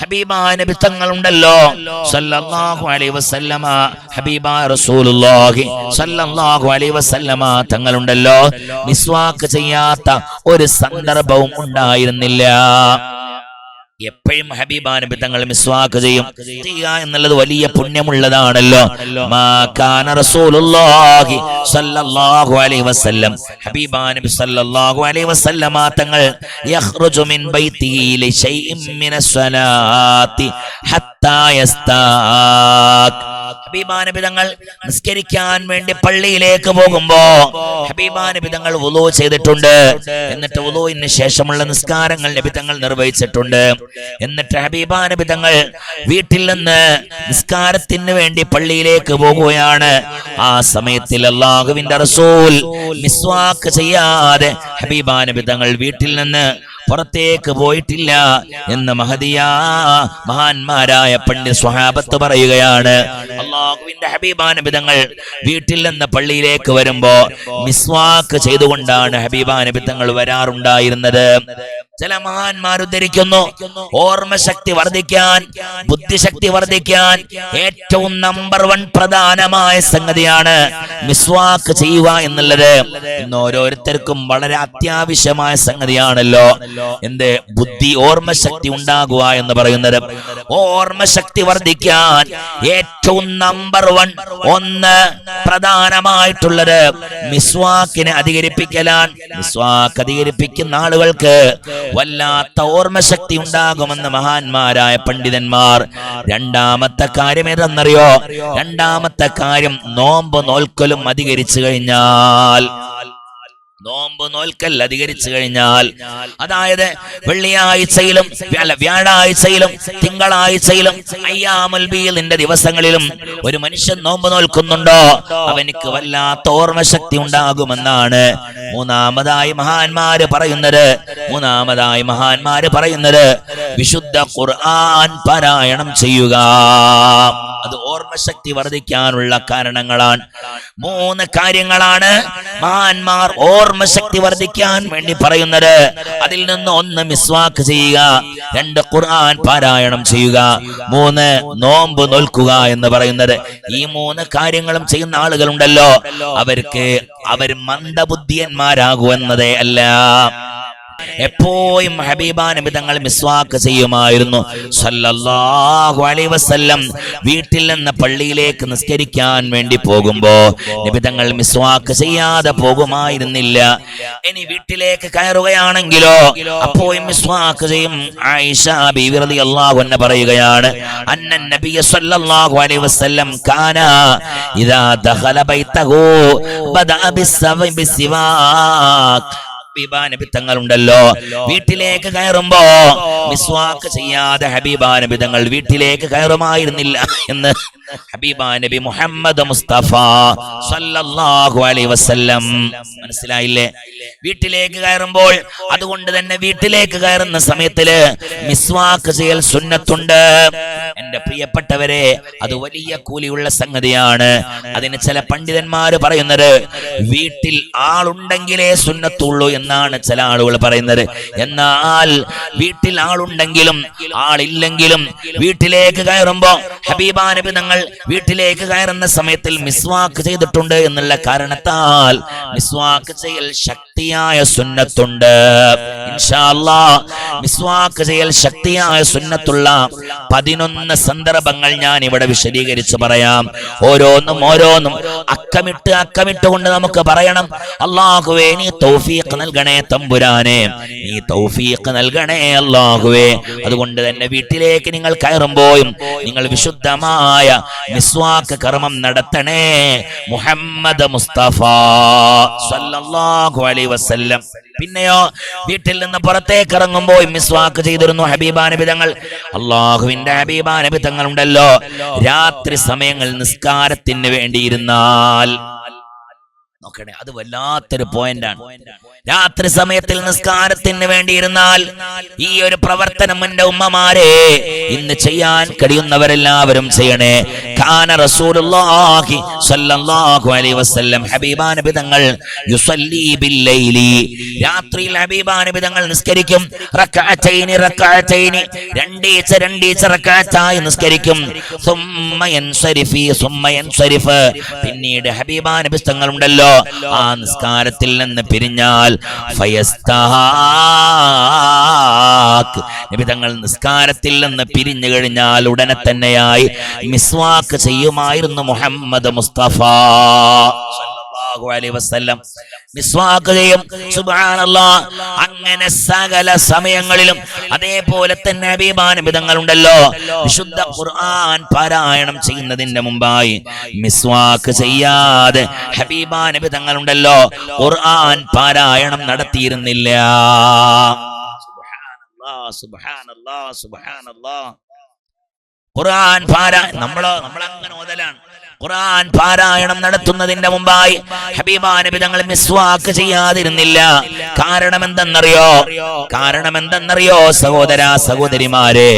നബി തങ്ങളുണ്ടല്ലോ. സല്ലല്ലാഹു അലൈഹി വസല്ലമ. ഹബീബ റസൂലുള്ളാഹി സല്ലല്ലാഹു അലൈഹി വസല്ലമ തങ്ങളുണ്ടല്ലോ. മിസ്വാക്ക് ചെയ്യാത്ത ഒരു സന്ദർഭവും ഉണ്ടായിരുന്നില്ല. എപ്പോഴും ഹബീബാ നബി തങ്ങൾ മിസ്വാക്ക് ചെയ്യും. ചെയ്യുക എന്നുള്ളത് വലിയ പുണ്യമുള്ളതാണല്ലോ. തങ്ങൾ യഖ്റുജു മിൻ ബൈതിഹി ലശൈഇൻ മിനസ് സ്വലാത്തി ഹത്താ യസ്താഖ് ഹബീബാനബി തങ്ങൾ നിസ്കരിക്കാൻ വേണ്ടി പള്ളിയിലേക്ക് പോകുമ്പോ ഹബീബാനബി ഉലോ ചെയ്തിട്ടുണ്ട്. എന്നിട്ട് ഉലോയിന് ശേഷമുള്ള നിസ്കാരങ്ങൾ നബി തങ്ങൾ നിർവഹിച്ചിട്ടുണ്ട്. എന്നിട്ട് ഹബീബാനബി തങ്ങൾ വീട്ടിൽ നിന്ന് നിസ്കാരത്തിന് വേണ്ടി പള്ളിയിലേക്ക് പോകുകയാണ്. ആ സമയത്തിൽ അള്ളാഹുവിന്റെ റസൂൽ മിസ്വാക്ക് ചെയ്യാതെ ഹബീബാനബി തങ്ങൾ വീട്ടിൽ നിന്ന് പുറത്തേക്ക് പോയിട്ടില്ല എന്ന് മഹദിയ മഹാന്മാരായ പണ്ഡിത സ്വഹാബത്ത് പറയുകയാണ്. അള്ളാഹുവിന്റെ ഹബീബാനബിതങ്ങൾ വീട്ടിൽ നിന്ന് പള്ളിയിലേക്ക് വരുമ്പോ മിസ്വാക്ക് ചെയ്തുകൊണ്ടാണ് ഹബീബാനുബിതങ്ങൾ വരാറുണ്ടായിരുന്നത്. ചില മഹാന്മാർ ഉദ്ധരിക്കുന്നു ഓർമ്മശക്തി വർദ്ധിക്കാൻ ബുദ്ധിശക്തി വർദ്ധിക്കാൻ ഏറ്റവും നമ്പർ വൺ പ്രധാനമായ സംഗതിയാണ് മിസ്വാക്ക് ചെയ്യുക എന്നുള്ളത് ഇന്ന് ഓരോരുത്തർക്കും വളരെ അത്യാവശ്യമായ സംഗതിയാണല്ലോ. എന്ത്? ബുദ്ധി ഓർമ്മശക്തി ഉണ്ടാകുക എന്ന് പറയുന്നത്. ഓർമ്മശക്തി വർദ്ധിക്കാൻ ഏറ്റവും നമ്പർ വൺ ഒന്ന് പ്രധാനമായിട്ടുള്ളത് മിസ്വാക്കിനെ അധികരിപ്പിക്കലാൻ മിസ്വാക്ക് അധികരിപ്പിക്കുന്ന ആളുകൾക്ക് വല്ലാത്ത ഓർമ്മശക്തി ഉണ്ടാകുമെന്ന് മഹാന്മാരായ പണ്ഡിതന്മാർ രണ്ടാമത്തെ കാര്യം ഏതെന്നറിയോ രണ്ടാമത്തെ കാര്യം നോമ്പ് നോൽക്കലും അധികരിച്ചു കഴിഞ്ഞാൽ നോമ്പ് നോൽക്കൽ അധികരിച്ചു കഴിഞ്ഞാൽ അതായത് വെള്ളിയാഴ്ചയിലും അല്ല വ്യാഴാഴ്ചയിലും തിങ്കളാഴ്ചയിലും അയ്യാമൽ ബീലിന്റെ ദിവസങ്ങളിലും ഒരു മനുഷ്യൻ നോമ്പ് നോൽക്കുന്നുണ്ടോ? അവനിക്ക് വല്ലാത്ത ഓർമ്മശക്തി ഉണ്ടാകുമെന്നാണ് മൂന്നാമതായി മഹാന്മാര് പറയുന്നത്. മൂന്നാമതായി മഹാന്മാര് പറയുന്നത് വിശുദ്ധ ഖുർആൻ പാരായണം ചെയ്യുക. അത് ഓർമ്മശക്തി വർദ്ധിക്കാനുള്ള കാരണങ്ങളാണ്. മൂന്ന് കാര്യങ്ങളാണ് മഹാന്മാർ ഓർമ്മശക്തി വർദ്ധിക്കാൻ വേണ്ടി പറയുന്നത്. അതിൽ നിന്ന് ഒന്ന് മിസ്വാക്ക് ചെയ്യുക രണ്ട് ഖുർആൻ പാരായണം ചെയ്യുക മൂന്ന് നോമ്പ് നോൽക്കുക എന്ന് പറയുന്നത്. ഈ മൂന്ന് കാര്യങ്ങളും ചെയ്യുന്ന ആളുകളുണ്ടല്ലോ. അവർക്ക് അവർ മന്ദബുദ്ധിയന്മാരാകുമെന്നതേ അല്ല. എപ്പോഴും ഹബീബാ നബി തങ്ങൾ മിസ്വാക്ക് ചെയ്യുമായിരുന്നു. സല്ലല്ലാഹു അലൈഹി വസല്ലം വീട്ടിൽ നിന്ന് പള്ളിയിലേക്ക് നിസ്കരിക്കാൻ വേണ്ടി പോകുമ്പോ നബി തങ്ങൾ മിസ്വാക്ക് ചെയ്യാതെ പോകുമായിരുന്നില്ല. ഇനി വീട്ടിലേക്ക് കയറുകയാണെങ്കിലോ അപ്പോഴും മിസ്വാക്ക് ചെയ്യും. ആയിഷ ബീവി റളിയല്ലാഹു അൻഹ പറയുകയാണ് അന്ന നബിയ സല്ലല്ലാഹു അലൈഹി വസല്ലം കാന ഇദാ ദഖല ബൈതഹു ബദഅ ബിസ്സവ ബിസ്സിവാക് ഹബീബാ നബി തങ്ങളുണ്ടല്ലോ വീട്ടിലേക്ക് കയറുമ്പോ മിസ്വാക്ക് ചെയ്യാതെ ഹബീബാനബിതങ്ങൾ നബി തങ്ങൾ വീട്ടിലേക്ക് കയറുമായിരുന്നില്ല എന്ന് ഹബീബാനബി മുഹമ്മദ് മുസ്തഫ സല്ലല്ലാഹു അലൈഹി വസല്ലം മനസ്സിലായില്ലേ? വീട്ടിലേക്ക് കയറുമ്പോൾ അതുകൊണ്ട് തന്നെ വീട്ടിലേക്ക് കയറുന്ന സമയത്തിൽ മിസ്വാക്ക് ചെയ്യൽ സുന്നത്തുണ്ട്. എന്റെ പ്രിയപ്പെട്ടവരെ അത് വലിയ കൂലിയുള്ള സംഗതിയാണ്. അതിന് ചില പണ്ഡിതന്മാര് പറയുന്നത് വീട്ടിൽ ആളുണ്ടെങ്കിലേ സുന്നത്തുള്ളൂ എന്നാണ് ചില ആളുകൾ പറയുന്നത്. എന്നാൽ വീട്ടിൽ ആളുണ്ടെങ്കിലും ആളില്ലെങ്കിലും വീട്ടിലേക്ക് കയറുമ്പോ ഹബീബാനബി തങ്ങൾ വീട്ടിലേക്ക് കയറുന്ന സമയത്തിൽ മിസ്വാക്ക് ചെയ്തിട്ടുണ്ട് എന്നുള്ള കാരണത്താൽ മിസ്വാക്ക് ചെയ്യൽ ശക്തിയായ സുന്നത്തുണ്ട്. മിസ്വാക്ക് ചെയ്യൽ ശക്തിയായ സുന്നത്തുള്ള പതിനൊന്ന് സന്ദർഭങ്ങൾ ഞാൻ ഇവിടെ വിശദീകരിച്ച് പറയാം. ഓരോന്നും ഓരോന്നും അക്കമിട്ട് അക്കമിട്ട് കൊണ്ട് നമുക്ക് പറയണം. അള്ളാഹുവേ നീ തൗഫീഖ് നൽകണേ തമ്പുരാനെ. നീ തൗഫീഖ് നൽകണേ അള്ളാഹുവേ അതുകൊണ്ട് തന്നെ വീട്ടിലേക്ക് നിങ്ങൾ കയറുമ്പോഴും നിങ്ങൾ വിശുദ്ധമായ മിസ്വാക്ക് കർമ്മം നടത്തണേ. മുഹമ്മദ് മുസ്തഫ സല്ലല്ലാഹു അലൈഹി വസല്ലം. പിന്നെയോ വീട്ടിൽ നിന്ന് പുറത്തേക്ക് ഇറങ്ങുമ്പോൾ മിസ്വാക്ക് ചെയ്തിരുന്നു ഹബീബാ നബി തങ്ങൾ അള്ളാഹുവിന്റെ ഹബീബാ നബി തങ്ങൾ ഉണ്ടല്ലോ രാത്രി സമയങ്ങളിൽ നിസ്കാരത്തിന് വേണ്ടിയിരുന്നാൽ നോക്കണേ. അത് വല്ലാത്തൊരു പോയിന്റാണ് രാത്രി സമയത്തിൽ നിസ്കാരത്തിന് വേണ്ടിയിരുന്നാൽ ഈ ഒരു പ്രവർത്തനം എന്റെ ഉമ്മമാരെ ഇന്ന് ചെയ്യാൻ കഴിയുന്നവരെല്ലാവരും ചെയ്യണേ. കാന റസൂലുള്ളാഹി സ്വല്ലല്ലാഹു അലൈഹി വസല്ലം. ഹബീബാ നബി തങ്ങൾ യുസല്ലി ബില്ലൈലി. രാത്രിയിൽ ഹബീബാ നബി തങ്ങൾ നിസ്കരിക്കും. റക്അതൈനി റക്അതൈനി രണ്ടീച്ച രണ്ടീച്ച റക്അത്തായി നിസ്കരിക്കും. സുമ്മ യൻസരിഫി സുമ്മ യൻസരിഫ്. പിന്നീട് ഹബീബാ നബി തങ്ങൾ ഉണ്ടല്ലോ ആ നിസ്കാരത്തിൽ നിന്ന് പിരിഞ്ഞാൽ നിബിതങ്ങൾ നബി തങ്ങൾ നിസ്കാരത്തിൽ നിന്ന് പിരിഞ്ഞു കഴിഞ്ഞാൽ ഉടനെ തന്നെയായി മിസ്വാക്ക് ചെയ്യുമായിരുന്നു മുഹമ്മദ് മുസ്തഫ. സല്ലല്ലാഹു അലൈഹി വസല്ലം മിസ്വാക്ക് സുബ്ഹാനല്ലാഹ് അങ്ങനെ സകല സമയങ്ങളിലും അതേപോലെ തന്നെ അഭിമാനവിധങ്ങൾ ഉണ്ടല്ലോ വിശുദ്ധ ഖുർആൻ പാരായണം ചെയ്യുന്നതിന്റെ മുമ്പായി മിസ്വാക്ക് ചെയ്യാതെ ഹബീബാനബിതങ്ങൾ ഉണ്ടല്ലോ ഖുർആൻ പാരായണം നടത്തിയിരുന്നില്ല. സുബ്ഹാനല്ലാഹ് സുബ്ഹാനല്ലാഹ് സുബ്ഹാനല്ലാഹ് ഖുർആൻ പാരാ നമ്മൾ നമ്മളങ്ങനെ ഓതലാണ്. ഖുർആൻ പാരായണം നടത്തുന്നതിന്റെ മുമ്പായി ഹബീബാ നബി തങ്ങൾ മിസ്വാക്ക് ചെയ്യാതിരുന്നില്ല. കാരണം എന്തെന്നറിയോ കാരണം എന്തെന്നറിയോ സഹോദര സഹോദരിമാരെ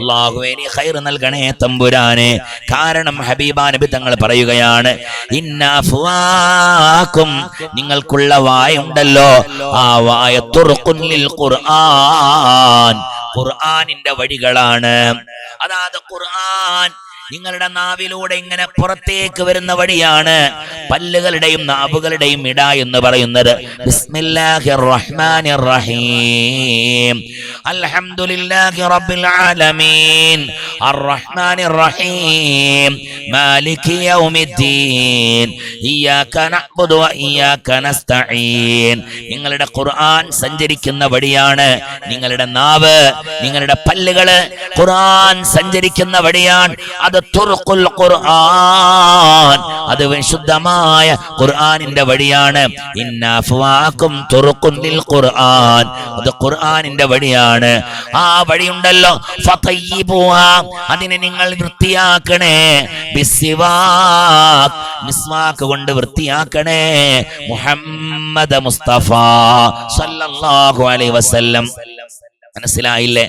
അള്ളാഹുവേനി ഖൈർ നൽകണേ തമ്പുരാനെ. കാരണം ഹബീബാ നബി തങ്ങൾ പറയുകയാണ് ഇന്ന അഫ്വാക്കും നിങ്ങൾക്കുള്ള വായുണ്ടല്ലോ. ആ വായ തുറക്കുന്നിൽ ഖുർആൻ. ഖുർആനിന്റെ വഴികളാണ്. അതായത് ഖുർആൻ നിങ്ങളുടെ നാവിലൂടെ ഇങ്ങനെ പുറത്തേക്ക് വരുന്ന വഴിയാണ് പല്ലുകളുടെയും നാവുകളുടെയും ഇട എന്ന് പറയുന്നത്. ബിസ്മില്ലാഹിർ റഹ്മാനിർ റഹീം അൽഹംദുലില്ലാഹി റബ്ബിൽ ആലമീൻ. റഹീം യൗമിദ്ദീൻ. ഇയ്യാക വ ഇയ്യാക നിങ്ങളുടെ ഖുർആൻ സഞ്ചരിക്കുന്ന വഴിയാണ് നിങ്ങളുടെ നാവ് നിങ്ങളുടെ പല്ലുകൾ ഖുർആൻ സഞ്ചരിക്കുന്ന വഴിയാണ്. അത് ഖുർആൻ. അത് വിശുദ്ധമായ ഖുർആനിന്റെ വഴിയാണ്. ഇന്നഫ്വാക്കും ഖുർആൻ. അത് ഖുർആനിന്റെ വഴിയാണ്. ആ വഴിയുണ്ടല്ലോ. അതിനെ നിങ്ങൾ വൃത്തിയാക്കണേ. മിസ്വാക്ക് കൊണ്ട് വൃത്തിയാക്കണേ. മുഹമ്മദ് മുസ്തഫ. സല്ലല്ലാഹു അലൈഹി വസല്ലം. മനസ്സിലായില്ലേ?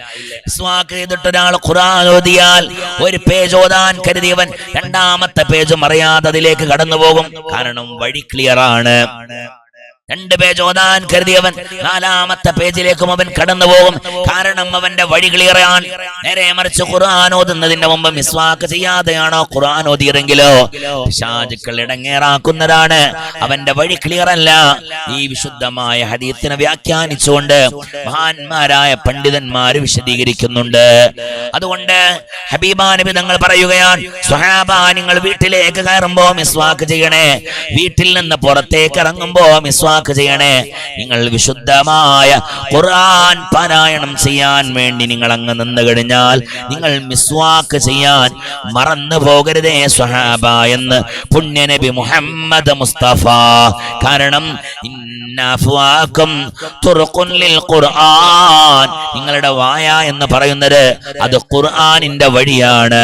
മിസ്വാക്ക് ചെയ്തിട്ട് ഒരാൾ ഖുർആൻ ഓതിയാൽ ഒരു പേജ് ഓതാൻ കരുതിയവൻ രണ്ടാമത്തെ പേജ് മറിയാതെ അതിലേക്ക് കടന്നു പോകും കാരണം വഴി ക്ലിയർ ആണ്. രണ്ട് പേജ് ഓതാൻ കരുതിയവൻ നാലാമത്തെ പേജിലേക്കും അവൻ കടന്നു പോകും. കാരണം അവന്റെ വഴി ക്ലിയറാണ് നേരെ മറിച്ച് ഖുർആൻ ഓതുന്നതിന്റെ മുമ്പ് മിസ്വാക്ക് ചെയ്യാതെയാണോ ഖുർആൻ ഓതിയതെങ്കിലോ? പിശാചുക്കൾ ഇടങ്ങേറാക്കുന്നതാണ്. അവന്റെ വഴി ക്ലിയർ അല്ല ഈ വിശുദ്ധമായ ഹദീത്തിനെ വ്യാഖ്യാനിച്ചുകൊണ്ട് മഹാന്മാരായ പണ്ഡിതന്മാര് വിശദീകരിക്കുന്നുണ്ട്. അതുകൊണ്ട് ഹബീബാ നബി തങ്ങൾ പറയുകയാണ് സ്വഹാബാ നിങ്ങൾ വീട്ടിലേക്ക് കയറുമ്പോ മിസ്വാക്ക് ചെയ്യണേ. വീട്ടിൽ നിന്ന് പുറത്തേക്ക് ഇറങ്ങുമ്പോ ചെയ്യണേ. നിങ്ങൾ വിശുദ്ധമായ ഖുർആൻ പാരായണം ചെയ്യാൻ വേണ്ടി നിങ്ങൾ അങ്ങ് നിന്ന് കഴിഞ്ഞാൽ നിങ്ങൾ മിസ്വാക്ക് ചെയ്യാൻ മറന്നു പോകരുതേ സ്വഹാബ എന്ന് പുണ്യനബി മുഹമ്മദ് മുസ്തഫ. കാരണം നിങ്ങളുടെ വായ എന്ന് പറയുന്നത് അത് ഖുർആനിന്റെ വഴിയാണ്.